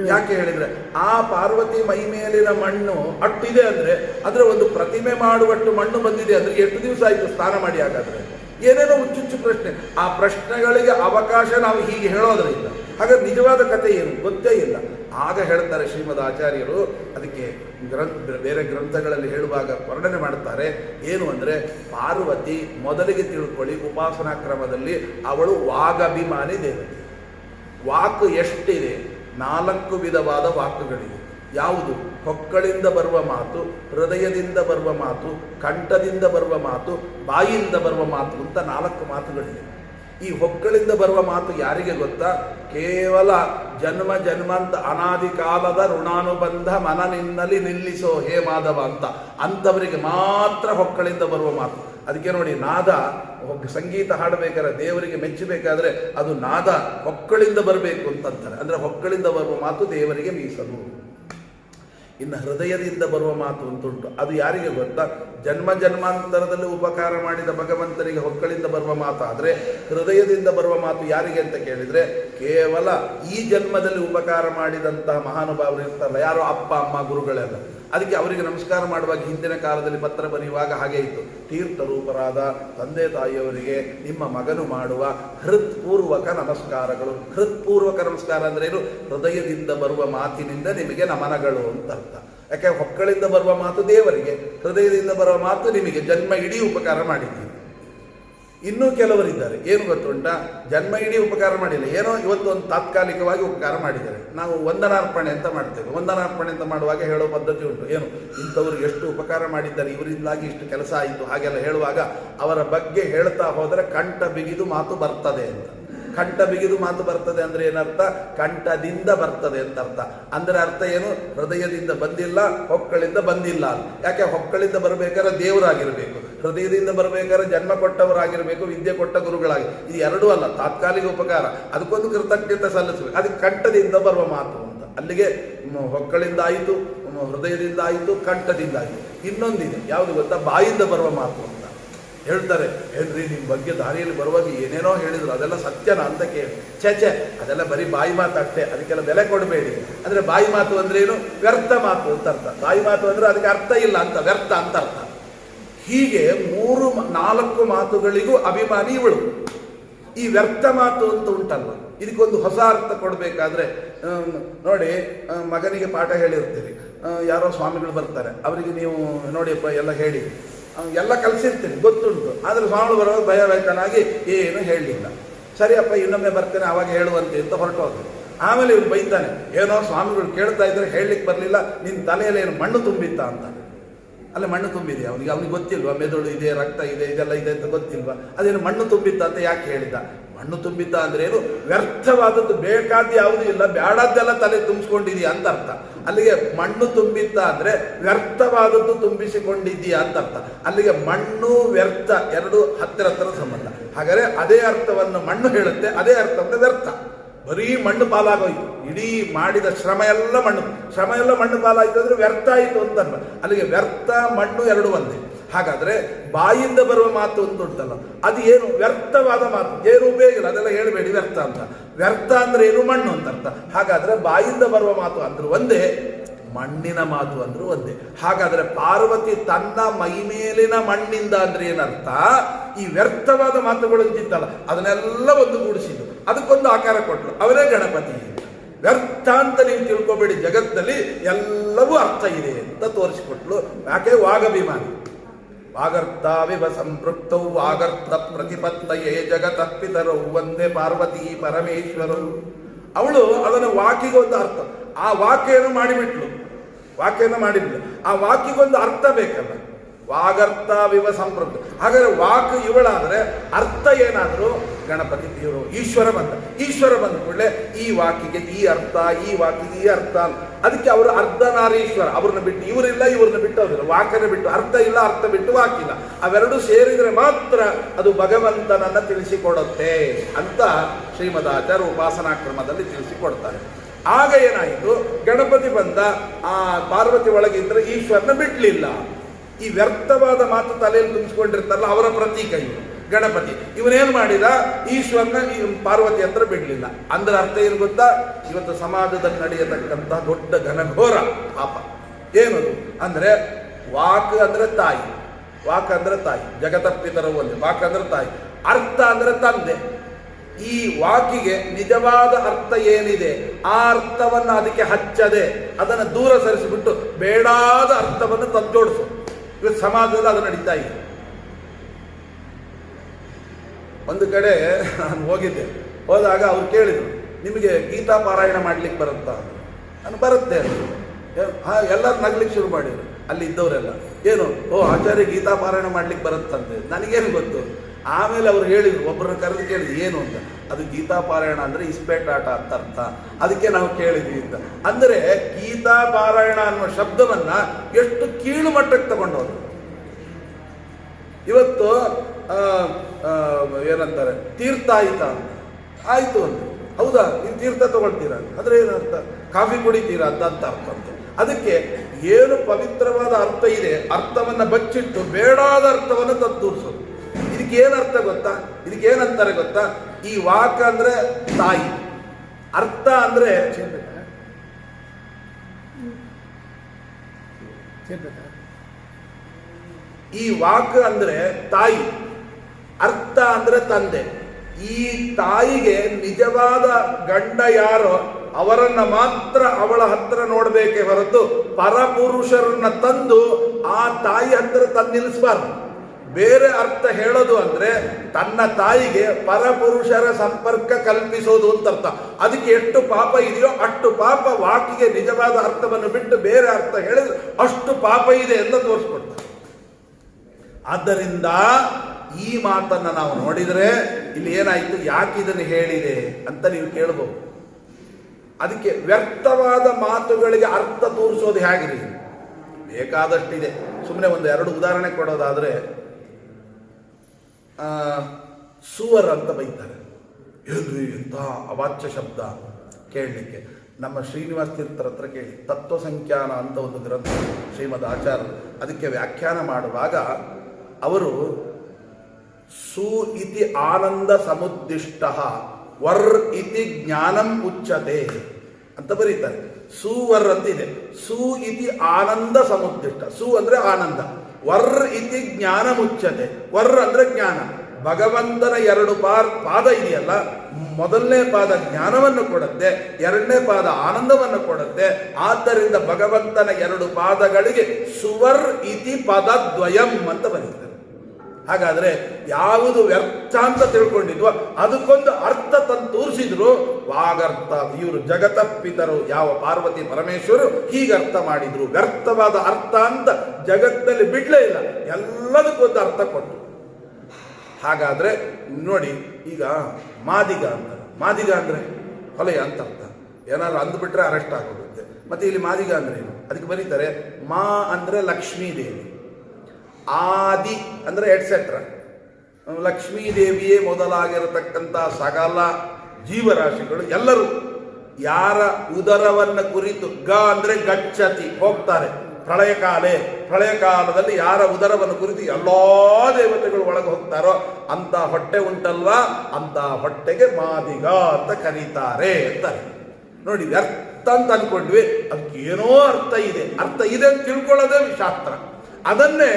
Speaker 1: ಯಾಕೆ ಹೇಳಿದ್ರೆ, ಆ ಪಾರ್ವತಿ ಮೈ ಮೇಲಿನ ಮಣ್ಣು ಅಟ್ಟಿದೆ ಅಂದ್ರೆ ಅದ್ರ ಒಂದು ಪ್ರತಿಮೆ ಮಾಡುವಷ್ಟು ಮಣ್ಣು ಬಂದಿದೆ ಅಂದ್ರೆ ಎಷ್ಟು ದಿವಸ ಆಯ್ತು ಸ್ನಾನ ಮಾಡಿ ಹಾಗಾದ್ರೆ? ಏನೇನೋ ಹುಚ್ಚುಚ್ಚು ಪ್ರಶ್ನೆ. ಆ ಪ್ರಶ್ನೆಗಳಿಗೆ ಅವಕಾಶ ನಾವು ಹೀಗೆ ಹೇಳೋದ್ರಿಂದ. ಹಾಗಾದ್ರೆ ನಿಜವಾದ ಕಥೆ ಏನು? ಗೊತ್ತೇ ಇಲ್ಲ. ಆಗ ಹೇಳ್ತಾರೆ ಶ್ರೀಮದ್ ಆಚಾರ್ಯರು, ಅದಕ್ಕೆ ಗ್ರಂಥ, ಬೇರೆ ಗ್ರಂಥಗಳಲ್ಲಿ ಹೇಳುವಾಗ ವರ್ಣನೆ ಮಾಡ್ತಾರೆ ಏನು ಅಂದರೆ, ಪಾರ್ವತಿ ಮೊದಲಿಗೆ ತಿಳ್ಕೊಳ್ಳಿ ಉಪಾಸನಾ ಕ್ರಮದಲ್ಲಿ ಅವಳು ವಾಗಭಿಮಾನಿ ದೇವತೆ. ವಾಕ್ ಎಷ್ಟಿದೆ? ನಾಲ್ಕು ವಿಧವಾದ ವಾಕುಗಳಿವೆ. ಯಾವುದು? ಹೊಕ್ಕಳಿಂದ ಬರುವ ಮಾತು, ಹೃದಯದಿಂದ ಬರುವ ಮಾತು, ಕಂಠದಿಂದ ಬರುವ ಮಾತು ಬಾಯಿಯಿಂದ ಬರುವ ಮಾತು ಅಂತ ನಾಲ್ಕು ಮಾತುಗಳಿವೆ. ಈ ಹೊಕ್ಕಳಿಂದ ಬರುವ ಮಾತು ಯಾರಿಗೆ ಗೊತ್ತಾ? ಕೇವಲ ಜನ್ಮ, ಜನ್ಮಂತ, ಅನಾದಿ ಕಾಲದ ಋಣಾನುಬಂಧ ಮನನಿನ್ನಲ್ಲಿ ನಿಲ್ಲಿಸೋ ಹೇ ಮಾಧವ ಅಂತ ಅಂಥವರಿಗೆ ಮಾತ್ರ ಹೊಕ್ಕಳಿಂದ ಬರುವ ಮಾತು. ಅದಕ್ಕೆ ನೋಡಿ, ನಾದ ಸಂಗೀತ ಹಾಡಬೇಕಾದ್ರೆ, ದೇವರಿಗೆ ಮೆಚ್ಚಬೇಕಾದ್ರೆ ಅದು ನಾದ ಹೊಕ್ಕಳಿಂದ ಬರಬೇಕು ಅಂತಂತಾರೆ ಅಂದರೆ ಹೊಕ್ಕಳಿಂದ ಬರುವ ಮಾತು ದೇವರಿಗೆ ಮೀಸಲು. ಇನ್ನು ಹೃದಯದಿಂದ ಬರುವ ಮಾತು ಅಂತುಂಟು. ಅದು ಯಾರಿಗೆ ಗೊತ್ತಾ? ಜನ್ಮ ಜನ್ಮಾಂತರದಲ್ಲಿ ಉಪಕಾರ ಮಾಡಿದ ಭಗವಂತನಿಗೆ ಹೊಕ್ಕಳಿಂದ ಬರುವ ಮಾತು. ಆದರೆ ಹೃದಯದಿಂದ ಬರುವ ಮಾತು ಯಾರಿಗೆ ಅಂತ ಕೇಳಿದರೆ, ಕೇವಲ ಈ ಜನ್ಮದಲ್ಲಿ ಉಪಕಾರ ಮಾಡಿದಂತಹ ಮಹಾನುಭಾವರು ಇರ್ತಾರಲ್ಲ, ಯಾರೋ ಅಪ್ಪ, ಅಮ್ಮ ಗುರುಗಳೆಲ್ಲ ಅದಕ್ಕೆ ಅವರಿಗೆ ನಮಸ್ಕಾರ ಮಾಡುವಾಗ ಹಿಂದಿನ ಕಾಲದಲ್ಲಿ ಪತ್ರ ಬರೆಯುವಾಗ ಹಾಗೆ ಇತ್ತು. ತೀರ್ಥರೂಪರಾದ ತಂದೆ ತಾಯಿಯವರಿಗೆ ನಿಮ್ಮ ಮಗನು ಮಾಡುವ ಹೃತ್ಪೂರ್ವಕ ನಮಸ್ಕಾರಗಳು. ಹೃತ್ಪೂರ್ವಕ ನಮಸ್ಕಾರ ಅಂದ್ರೆ ಏನು? ಹೃದಯದಿಂದ ಬರುವ ಮಾತಿನಿಂದ ನಿಮಗೆ ನಮನಗಳು ಅಂತ ಅರ್ಥ. ಯಾಕೆ? ಹೊಕ್ಕಳಿಂದ ಬರುವ ಮಾತು ದೇವರಿಗೆ. ಹೃದಯದಿಂದ ಬರುವ ಮಾತು ನಿಮಗೆ. ಜನ್ಮ ಇಡೀ ಉಪಕಾರ ಮಾಡಿದ್ದೀರಿ. ಇನ್ನೂ ಕೆಲವರಿದ್ದಾರೆ. ಏನು ಗೊತ್ತುಂಟ? ಜನ್ಮ ಇಡೀ ಉಪಕಾರ ಮಾಡಿಲ್ಲ. ಏನೋ ಇವತ್ತು ಒಂದು ತಾತ್ಕಾಲಿಕವಾಗಿ ಉಪಕಾರ ಮಾಡಿದ್ದಾರೆ. ನಾವು ವಂದನಾರ್ಪಣೆ ಅಂತ ಮಾಡ್ತೇವೆ. ವಂದನಾರ್ಪಣೆ ಅಂತ ಮಾಡುವಾಗ ಹೇಳೋ ಪದ್ಧತಿ ಉಂಟು. ಏನು? ಇಂಥವ್ರು ಎಷ್ಟು ಉಪಕಾರ ಮಾಡಿದ್ದಾರೆ? ಇವರಿಂದಾಗಿ ಇಷ್ಟು ಕೆಲಸ ಆಯಿತು. ಹಾಗೆಲ್ಲ ಹೇಳುವಾಗ ಅವರ ಬಗ್ಗೆ ಹೇಳ್ತಾ ಹೋದರೆ ಕಂಠ ಬಿಗಿದು ಮಾತು ಬರ್ತದೆ ಅಂತ. ಕಂಠ ಬಿಗಿದು ಮಾತು ಬರ್ತದೆ ಅಂದ್ರೆ ಏನರ್ಥ? ಕಂಠದಿಂದ ಬರ್ತದೆ ಅಂತ ಅರ್ಥ. ಅಂದ್ರೆ ಅರ್ಥ ಏನು? ಹೃದಯದಿಂದ ಬಂದಿಲ್ಲ, ಹೊಕ್ಕಳಿಂದ ಬಂದಿಲ್ಲ ಯಾಕೆ? ಹೊಕ್ಕಳಿಂದ ಬರಬೇಕಾದ್ರೆ ದೇವರಾಗಿರಬೇಕು. ಹೃದಯದಿಂದ ಬರಬೇಕಾದ್ರೆ ಜನ್ಮ ಕೊಟ್ಟವರಾಗಿರಬೇಕು, ವಿದ್ಯೆ ಕೊಟ್ಟ ಗುರುಗಳಾಗಿ. ಇದು ಎರಡೂ ಅಲ್ಲ, ತಾತ್ಕಾಲಿಕ ಉಪಕಾರ. ಅದಕ್ಕೊಂದು ಕೃತಜ್ಞತೆ ಸಲ್ಲಿಸಬೇಕು. ಅದಕ್ಕೆ ಕಂಠದಿಂದ ಬರುವ ಮಾತು ಅಂತ. ಅಲ್ಲಿಗೆ ಹೊಕ್ಕಳಿಂದ ಆಯಿತು ಹೃದಯದಿಂದ ಆಯಿತು, ಕಂಠದಿಂದ ಆಯಿತು. ಇನ್ನೊಂದಿದೆ. ಯಾವುದು ಗೊತ್ತಾ? ಬಾಯಿಂದ ಬರುವ ಮಾತು ಹೇಳ್ತಾರೆ ಹೇಳ್ರಿ ನಿಮ್ಮ ಬಗ್ಗೆ ದಾರಿಯಲ್ಲಿ ಬರುವಾಗ ಏನೇನೋ ಹೇಳಿದ್ರು, ಅದೆಲ್ಲ ಸತ್ಯನ ಅಂತ ಕೇಳಿ. ಛೇ ಅದೆಲ್ಲ ಬರೀ ಬಾಯಿ ಮಾತಾಗ್ತೆ ಅದಕ್ಕೆಲ್ಲ ಬೆಲೆ ಕೊಡಬೇಡಿ. ಅಂದ್ರೆ ಬಾಯಿ ಮಾತು ಅಂದ್ರೆ ಏನು? ವ್ಯರ್ಥ ಮಾತು ಅಂತ ಅರ್ಥ. ಬಾಯಿ ಮಾತು ಅಂದ್ರೆ ಅದಕ್ಕೆ ಅರ್ಥ ಇಲ್ಲ ಅಂತ, ವ್ಯರ್ಥ ಅಂತ ಅರ್ಥ. ಹೀಗೆ ಮೂರು ನಾಲ್ಕು ಮಾತುಗಳಿಗೂ ಅಭಿಮಾನಿ ಇವಳು. ಈ ವ್ಯರ್ಥ ಮಾತು ಅಂತ ಉಂಟಲ್ವ? ಇದಕ್ಕೊಂದು ಹೊಸ ಅರ್ಥ ಕೊಡಬೇಕಾದ್ರೆ ನೋಡಿ ಮಗನಿಗೆ ಪಾಠ ಹೇಳಿರ್ತೀರಿ. ಯಾರೋ ಸ್ವಾಮಿಗಳು ಬರ್ತಾರೆ. ಅವರಿಗೆ ನೀವು ನೋಡಿಯಪ್ಪ, ಎಲ್ಲ ಹೇಳಿ. ಎಲ್ಲ ಕಲಿಸಿರ್ತೀನಿ, ಗೊತ್ತುಂಟು. ಆದರೆ ಸ್ವಾಮಿ ಬರುವಾಗ ಭಯ ರೈತನಾಗಿ ಏನು ಹೇಳಲಿಲ್ಲ ಸರಿಯಪ್ಪ ಇನ್ನೊಮ್ಮೆ ಬರ್ತೇನೆ ಅವಾಗ ಹೇಳುವಂತೆ ಅಂತ ಹೊರಟೋದು ಆಮೇಲೆ ಇವ್ರು ಬೈತಾನೆ, ಏನೋ ಸ್ವಾಮಿಗಳು ಕೇಳ್ತಾ ಇದ್ರೆ ಹೇಳಲಿಕ್ಕೆ ಬರಲಿಲ್ಲ ನಿನ್ನ ತಲೆಯಲ್ಲಿ ಏನು ಮಣ್ಣು ತುಂಬಿತ್ತ ಅಂತ. ಅಲ್ಲಿ, ಮಣ್ಣು ತುಂಬಿದೆ ಅವನಿಗೆ ಅವನಿಗೆ ಗೊತ್ತಿಲ್ವಾ? ಮೆದುಳು ಇದೆ, ರಕ್ತ ಇದೆ, ಇದೆಲ್ಲ ಇದೆ ಅಂತ ಗೊತ್ತಿಲ್ವಾ? ಅದೇನು ಮಣ್ಣು ತುಂಬಿತ್ತ ಅಂತ ಯಾಕೆ ಹೇಳಿದ? ಮಣ್ಣು ತುಂಬಿತ್ತ ಅಂದ್ರೆ ಏನು ವ್ಯರ್ಥವಾದದ್ದು ಬೇಕಾದ ಯಾವುದೂ ಇಲ್ಲ ಬೇಡದ್ದೆಲ್ಲ ತಲೆ ತುಂಬಿಸ್ಕೊಂಡಿದೀಯ ಅಂತ ಅರ್ಥ. ಅಲ್ಲಿಗೆ ಮಣ್ಣು ತುಂಬಿತ್ತ ಅಂದ್ರೆ ವ್ಯರ್ಥವಾದದ್ದು ತುಂಬಿಸಿಕೊಂಡಿದ್ದೀಯಾ ಅಂತ ಅರ್ಥ. ಅಲ್ಲಿಗೆ ಮಣ್ಣು, ವ್ಯರ್ಥ ಎರಡು ಹತ್ತಿರ ಹತ್ತಿರ ಸಂಬಂಧ. ಹಾಗಾದ್ರೆ ಅದೇ ಅರ್ಥವನ್ನು ಮಣ್ಣು ಹೇಳುತ್ತೆ, ಅದೇ ಅರ್ಥವನ್ನು ವ್ಯರ್ಥ. ಬರೀ ಮಣ್ಣು ಪಾಲಾಗೋಯ್ತು. ಇಡೀ ಮಾಡಿದ ಶ್ರಮ ಎಲ್ಲ ಮಣ್ಣು. ಶ್ರಮ ಎಲ್ಲ ಮಣ್ಣು ಪಾಲಾಯ್ತು ಅಂದ್ರೆ ವ್ಯರ್ಥ ಆಯಿತು ಅಂತ ಅಲ್ಲಿಗೆ ವ್ಯರ್ಥ ಮಣ್ಣು ಎರಡು ಒಂದೇ. ಹಾಗಾದ್ರೆ ಬಾಯಿಂದ ಬರುವ ಮಾತು ಅಂತ ಉಂಟಲ್ಲ. ಅದು ಏನು ವ್ಯರ್ಥವಾದ ಮಾತು. ಏನು ಉಪಯೋಗ ಇಲ್ಲ. ಅದೆಲ್ಲ ಹೇಳಬೇಡಿ, ವ್ಯರ್ಥ ಅಂತ. ವ್ಯರ್ಥ ಅಂದ್ರೆ ಏನು? ಮಣ್ಣು ಅಂತ ಅರ್ಥ. ಹಾಗಾದ್ರೆ ಬಾಯಿಂದ ಬರುವ ಮಾತು ಅಂದ್ರೆ ಒಂದೇ, ಮಣ್ಣಿನ ಮಾತು ಅಂದ್ರೆ ಒಂದೇ. ಹಾಗಾದ್ರೆ ಪಾರ್ವತಿ ತನ್ನ ಮೈಮೇಲಿನ ಮಣ್ಣಿಂದ ಅಂದ್ರೆ ಏನರ್ಥ? ಈ ವ್ಯರ್ಥವಾದ ಮಾತುಗಳು ಅಂತಿತ್ತಲ್ಲ, ಅದನ್ನೆಲ್ಲ ಒಂದು ಗೂಡಿಸಿದ್ದು ಅದಕ್ಕೊಂದು ಆಕಾರ ಕೊಟ್ಟರು ಅವರೇ ಗಣಪತಿ. ವ್ಯರ್ಥ ಅಂತ ನೀವು ತಿಳ್ಕೊಬೇಡಿ. ಜಗತ್ತಲ್ಲಿ ಎಲ್ಲವೂ ಅರ್ಥ ಇದೆ ಅಂತ ತೋರಿಸಿಕೊಟ್ಲು. ಯಾಕೆ? ವಾಗಭಿಮಾನಿ. ವಾಗರ್ತಾವಿವ ಸಂಪೃಕ್ತೌ ವಾಗರ್ಥ ಪ್ರತಿಪತ್ತಯೇ ಜಗತಃ ಪಿತರೌ ಒಂದೇ ಪಾರ್ವತಿ ಪರಮೇಶ್ವರರು ಅವಳು ಅದನ್ನು ವಾಕಿಗೊಂದು ಅರ್ಥ. ಆ ವಾಕ್ಯನ್ನು ಮಾಡಿಬಿಟ್ಲು. ವಾಕ್ಯನ್ನು ಮಾಡಿಬಿಟ್ಲು ಆ ವಾಕ್ಯಗೊಂದು ಅರ್ಥ ಬೇಕಲ್ಲ. ವಾಗರ್ಥ ವಿವ ಸಂಪೃಕ್ತ. ಹಾಗಾದ್ರೆ ವಾಕ್ ಇವಳಾದರೆ ಅರ್ಥ ಏನಾದರೂ ಗಣಪತಿ ದೇವರು ಈಶ್ವರ ಬಂದ. ಈಶ್ವರ ಬಂದ ಕೂಡಲೇ ಈ ವಾಕಿಗೆ ಈ ಅರ್ಥ, ಈ ವಾಕಿಗೆ ಈ ಅರ್ಥ ಅದಕ್ಕೆ ಅವರು ಅರ್ಧನಾರೀಶ್ವರ ಅವ್ರನ್ನ ಬಿಟ್ಟು ಇವರಿಲ್ಲ, ಇವ್ರನ್ನ ಬಿಟ್ಟು ಅವರಿಲ್ಲ. ವಾಕನ ಬಿಟ್ಟು ಅರ್ಥ ಇಲ್ಲ, ಅರ್ಥ ಬಿಟ್ಟು ವಾಕಿಲ್ಲ ಅವೆರಡು ಸೇರಿದ್ರೆ ಮಾತ್ರ ಅದು ಭಗವಂತನನ್ನ ತಿಳಿಸಿಕೊಡುತ್ತೆ ಅಂತ ಶ್ರೀಮದಾಚಾರ್ಯ ಉಪಾಸನಾ ಕ್ರಮದಲ್ಲಿ ತಿಳಿಸಿಕೊಡ್ತಾರೆ. ಆಗ ಏನಾಯಿತು? ಗಣಪತಿ ಬಂದ. ಆ ಪಾರ್ವತಿ ಒಳಗಿದ್ರೆ ಈಶ್ವರನ ಬಿಡ್ಲಿಲ್ಲ. ಈ ವ್ಯರ್ಥವಾದ ಮಾತು ತಲೆಯಲ್ಲಿ ತುಂಬಿಸ್ಕೊಂಡಿರ್ತಾರಲ್ಲ, ಅವರ ಪ್ರತೀಕ ಇವರು. ಗಣಪತಿ. ಇವನೇನು ಮಾಡಿದ? ಈಶ್ವರನ ಈ ಪಾರ್ವತಿ ಹತ್ರ ಬಿಡಲಿಲ್ಲ. ಅಂದ್ರೆ ಅರ್ಥ ಏನು ಗೊತ್ತಾ? ಇವತ್ತು ಸಮಾಜದಲ್ಲಿ ನಡೆಯತಕ್ಕಂತಹ ದೊಡ್ಡ ಘನಘೋರ ಪಾಪ. ಏನದು? ಅಂದ್ರೆ ವಾಕ್ ಅಂದ್ರೆ ತಾಯಿ. ವಾಕ್ ಅಂದ್ರೆ ತಾಯಿ. ಜಗತಪ್ಪಿತರ ಒಂದು ವಾಕ್ ಅಂದ್ರೆ ತಾಯಿ. ಅರ್ಥ ಅಂದ್ರೆ ತಂದೆ. ಈ ವಾಕಿಗೆ ನಿಜವಾದ ಅರ್ಥ ಏನಿದೆ? ಆ ಅರ್ಥವನ್ನು ಅದಕ್ಕೆ ಹಚ್ಚದೆ. ಅದನ್ನು ದೂರ ಸರಿಸಿಬಿಟ್ಟು ಬೇಡಾದ ಅರ್ಥವನ್ನು ತಂದೋಡಿಸು. ಇವತ್ತು ಸಮಾಜದಲ್ಲಿ ಅದು ನಡೀತಾ ಇದೆ. ಒಂದು ಕಡೆ ನಾನು ಹೋಗಿದ್ದೆ. ಹೋದಾಗ ಅವ್ರು ಕೇಳಿದರು, ನಿಮಗೆ ಗೀತಾ ಪಾರಾಯಣ ಮಾಡ್ಲಿಕ್ಕೆ ಬರುತ್ತಾ? ನಾನು ಬರುತ್ತೆ ಹಾಂ ಎಲ್ಲರೂ ನಗ್ಲಿಕ್ಕೆ ಶುರು ಮಾಡಿದ್ರು. ಅಲ್ಲಿ ಇದ್ದವರೆಲ್ಲ, ಏನು? ಓ, ಆಚಾರ್ಯ ಗೀತಾ ಪಾರಾಯಣ ಮಾಡ್ಲಿಕ್ಕೆ ಬರುತ್ತಂತೆ. ನನಗೇನು ಗೊತ್ತು? ಆಮೇಲೆ ಅವ್ರು ಹೇಳಿದ್ರು ಒಬ್ಬರನ್ನ ಕರೆದು ಕೇಳಿದ್ರು, ಏನು ಅಂತ? ಅದು ಗೀತಾ ಪಾರಾಯಣ ಅಂದ್ರೆ ಇಸ್ಪೇಟಾಟ ಅಂತ ಅರ್ಥ. ಅದಕ್ಕೆ ನಾವು ಕೇಳಿದ್ವಿ ಅಂತ. ಅಂದರೆ ಗೀತಾ ಪಾರಾಯಣ ಅನ್ನುವ ಶಬ್ದವನ್ನು ಎಷ್ಟು ಕೀಳು ಮಟ್ಟಕ್ಕೆ ತಗೊಂಡವರು. ಇವತ್ತು ಏನಂತಾರೆ ತೀರ್ಥಾಯಿತ. ಅಂತ ಆಯ್ತು ಅಂತ ಹೌದಾ? ನೀವು ತೀರ್ಥ ತಗೊಳ್ತೀರಾ? ಅಂದ್ರೆ ಏನರ್ಥ? ಕಾಫಿ ಕುಡಿತೀರಾ ಅಂತ ಅಂತ ಅರ್ಥ ಅಂತ. ಅದಕ್ಕೆ ಏನು ಪವಿತ್ರವಾದ ಅರ್ಥ ಇದೆ ಅರ್ಥವನ್ನ ಬಚ್ಚಿಟ್ಟು ಬೇಡಾದ ಅರ್ಥವನ್ನು ತತ್ತೂರಿಸೋದು ಇದಕ್ಕೆ ಏನು ಅರ್ಥ ಗೊತ್ತಾ? ಇದಕ್ಕೆ ಏನಂತಾರೆ ಗೊತ್ತಾ? ಈ ವಾಕ್ ಅಂದ್ರೆ ತಾಯಿ. ಅರ್ಥ ಅಂದ್ರೆ ಈ ವಾಕ್ ಅಂದ್ರೆ ತಾಯಿ. ಅರ್ಥ ಅಂದ್ರೆ ತಂದೆ. ಈ ತಾಯಿಗೆ ನಿಜವಾದ ಗಂಡ ಯಾರೋ, ಅವರನ್ನ ಮಾತ್ರ ಅವಳ ಹತ್ರ ನೋಡಬೇಕೇ ಹೊರತು ಪರಪುರುಷರನ್ನ ತಂದು ಆ ತಾಯಿ ಹತ್ರ ತಂದು ನಿಲ್ಲಿಸಬಾರ್ದು ಬೇರೆ ಅರ್ಥ ಹೇಳೋದು ಅಂದ್ರೆ ತನ್ನ ತಾಯಿಗೆ ಪರಪುರುಷರ ಸಂಪರ್ಕ ಕಲ್ಪಿಸೋದು ಅಂತ ಅರ್ಥ. ಅದಕ್ಕೆ ಎಷ್ಟು ಪಾಪ ಇದೆಯೋ ಅಷ್ಟು ಪಾಪ ವಾಕಿಗೆ ನಿಜವಾದ ಅರ್ಥವನ್ನು ಬಿಟ್ಟು ಬೇರೆ ಅರ್ಥ ಹೇಳಿದ್ರೆ ಅಷ್ಟು ಪಾಪ ಇದೆ ಅಂತ ತೋರಿಸ್ಕೊಡ್ತಾರೆ. ಆದ್ದರಿಂದ ಈ ಮಾತನ್ನ ನಾವು ನೋಡಿದರೆ ಇಲ್ಲಿ ಏನಾಯಿತು, ಯಾಕೆ ಇದನ್ನು ಹೇಳಿದೆ ಅಂತ ನೀವು ಕೇಳಬಹುದು ಅದಕ್ಕೆ ವ್ಯರ್ಥವಾದ ಮಾತುಗಳಿಗೆ ಅರ್ಥ ತೋರಿಸೋದು ಹೇಗ್ರಿ? ಬೇಕಾದಷ್ಟಿದೆ. ಸುಮ್ಮನೆ ಒಂದು ಎರಡು ಉದಾಹರಣೆ ಕೊಡೋದಾದ್ರೆ ಸುವರ್ ಅಂತ ಬೈತಾರೆ. ಏನ್ರಿ ಎಂಥ ಅವಾಚ್ಯ ಶಬ್ದ ಕೇಳಲಿಕ್ಕೆ. ನಮ್ಮ ಶ್ರೀನಿವಾಸ ತೀರ್ಥರ ಹತ್ರ ಕೇಳಿ. ತತ್ವ ಸಂಖ್ಯಾನ ಅಂತ ಒಂದು ಗ್ರಂಥ ಶ್ರೀಮದ್ ಆಚಾರ್ಯರು ಅದಕ್ಕೆ ವ್ಯಾಖ್ಯಾನ ಮಾಡುವಾಗ ಅವರು ಸು ಇತಿ ಆನಂದ ಸಮುದ್ದಿಷ್ಟ, ವರ್ ಇತಿ ಜ್ಞಾನಂ ಉಚ್ಚತೆ ಅಂತ ಬರೀತಾರೆ. ಸುವರ್ ಅಂತ ಇದೆ ಸು ಇತಿ ಆನಂದ ಸಮುದ್ದಿಷ್ಟ. ಸು ಅಂದ್ರೆ ಆನಂದ. ವರ್ ಇತಿ ಜ್ಞಾನ ಮುಚ್ಚತೆ ವರ್ ಅಂದ್ರೆ ಜ್ಞಾನ. ಭಗವಂತನ ಎರಡು ಪಾರ್ ಪಾದ ಇದೆಯಲ್ಲ, ಮೊದಲನೇ ಪಾದ ಜ್ಞಾನವನ್ನು ಕೊಡುತ್ತೆ, ಎರಡನೇ ಪಾದ ಆನಂದವನ್ನು ಕೊಡುತ್ತೆ. ಆದ್ದರಿಂದ ಭಗವಂತನ ಎರಡು ಪಾದಗಳಿಗೆ ಸುವರ್ ಇತಿ ಪದದ್ವಯಂ ಅಂತ ಬರೀತಾರೆ. ಹಾಗಾದ್ರೆ ಯಾವುದು ವ್ಯರ್ಥ ಅಂತ ತಿಳ್ಕೊಂಡಿದ್ವೋ ಅದಕ್ಕೊಂದು ಅರ್ಥ ತಂದು ತೋರಿಸಿದ್ರು ವಾಗರ್ಥ. ಇವರು ಜಗತಪ್ಪಿತರು ಯಾವ ಪಾರ್ವತಿ ಪರಮೇಶ್ವರು ಹೀಗೆ ಅರ್ಥ ಮಾಡಿದ್ರು. ವ್ಯರ್ಥವಾದ ಅರ್ಥ ಅಂತ ಜಗತ್ತಲ್ಲಿ ಬಿಡ್ಲೇ ಇಲ್ಲ. ಎಲ್ಲದಕ್ಕೊಂದು ಅರ್ಥ ಕೊಟ್ಟರು ಹಾಗಾದರೆ ನೋಡಿ, ಈಗ ಮಾದಿಗ ಅಂತ ಮಾದಿಗ ಅಂದರೆ ಹೊಲೆಯ ಅಂತ ಅರ್ಥ. ಏನಾದ್ರು ಅಂದ್ಬಿಟ್ರೆ ಅರೆಸ್ಟ್ ಆಗೋಗುತ್ತೆ. ಮತ್ತು ಇಲ್ಲಿ ಮಾದಿಗ ಅಂದ್ರೆ ಏನು? ಅದಕ್ಕೆ ಬರೀತಾರೆ, ಮಾ ಅಂದರೆ ಲಕ್ಷ್ಮೀ ದೇವಿ ಆದಿ ಅಂದರೆ ಎಟ್ಸೆಟ್ರಾ ಲಕ್ಷ್ಮೀದೇವಿಯೇ ಮೊದಲಾಗಿರತಕ್ಕಂಥ ಸಕಲ ಜೀವರಾಶಿಗಳು ಎಲ್ಲರೂ ಯಾರ ಉದರವನ್ನು ಕುರಿತು ಗ ಅಂದರೆ ಗಚ್ಚತಿ ಹೋಗ್ತಾರೆ. ಪ್ರಳಯ ಕಾಲೇ, ಪ್ರಳಯ ಕಾಲದಲ್ಲಿ ಯಾರ ಉದರವನ್ನು ಕುರಿತು ಎಲ್ಲ ದೇವತೆಗಳು ಒಳಗೆ ಹೋಗ್ತಾರೋ ಅಂತ ಹೊಟ್ಟೆ ಉಂಟಲ್ವಾ? ಅಂತ ಹೊಟ್ಟೆಗೆ ಮಾದಿಗ ಅಂತ ಕರೀತಾರೆ ಅಂತಾರೆ. ನೋಡಿ ವ್ಯರ್ಥ ಅಂತ ಅಂದ್ಕೊಂಡ್ವಿ ಅದಕ್ಕೆ ಏನೋ ಅರ್ಥ ಇದೆ. ಅರ್ಥ ಇದೆ ಅಂತ ತಿಳ್ಕೊಳ್ಳೋದೇ ಶಾಸ್ತ್ರ. ಅದನ್ನೇ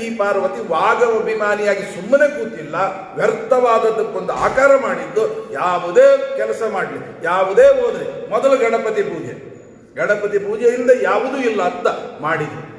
Speaker 1: ಈ ಪಾರ್ವತಿ ವಾಗಭಿಮಾನಿಯಾಗಿ ಸುಮ್ಮನೆ ಕೂತಿಲ್ಲ, ವ್ಯರ್ಥವಾದದ್ದಕ್ಕೊಂದು ಆಕಾರ ಮಾಡಿದ್ದು, ಯಾವುದೇ ಕೆಲಸ ಮಾಡಲಿ, ಯಾವುದೇ ಹೋದ್ರೆ ಮೊದಲು ಗಣಪತಿ ಪೂಜೆ. ಗಣಪತಿ ಪೂಜೆಯಿಂದ ಯಾವುದೂ ಇಲ್ಲ ಅಂತ ಮಾಡಿದ್ರು